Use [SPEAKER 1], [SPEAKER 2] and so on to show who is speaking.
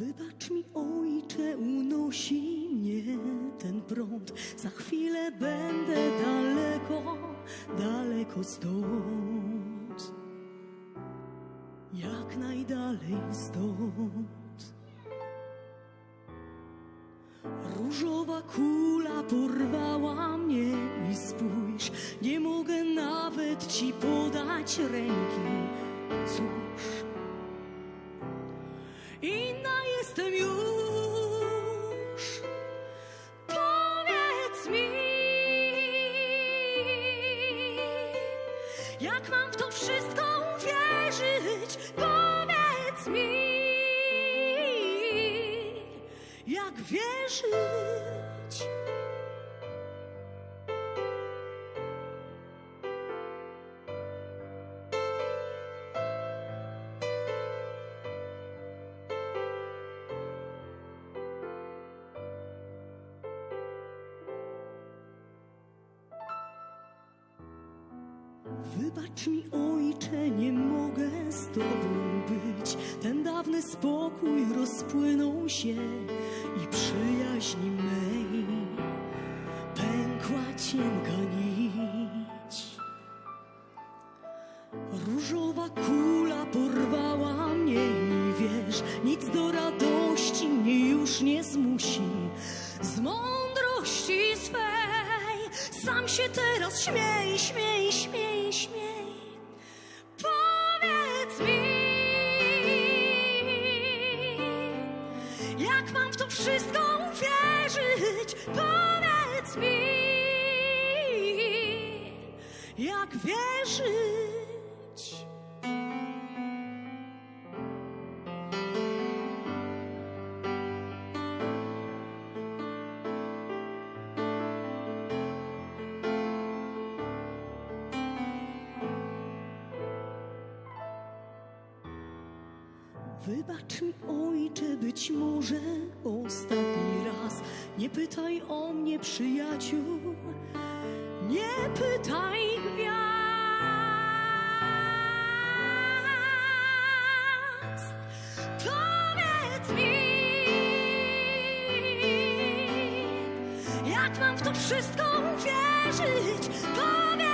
[SPEAKER 1] Wybacz mi, ojcze, unosi mnie ten prąd. Za chwilę będę daleko, daleko stąd. Jak najdalej stąd. Różowa kula porwała mnie i spójrz, nie mogę nawet ci podać ręki. Cóż, inna jestem już. Powiedz mi, jak mam w to wszystko uwierzyć? Powiedz mi, jak wierzyć? Wybacz mi, ojcze, nie mogę z tobą być. Ten dawny spokój rozpłynął się i przyjaźni mej pękła cienka nić. Różowa kula porwała mnie i wiesz, nic do radości mnie już nie zmusi. Z mądrości swej sam się teraz śmiej, śmiej, śmiej, śmiej. Powiedz mi, jak mam w to wszystko uwierzyć? Powiedz mi, jak wierzyć? Wybacz mi, ojcze, być może ostatni raz. Nie pytaj o mnie, przyjaciół, nie pytaj gwiazd. Powiedz mi, jak mam w to wszystko uwierzyć? Powiedz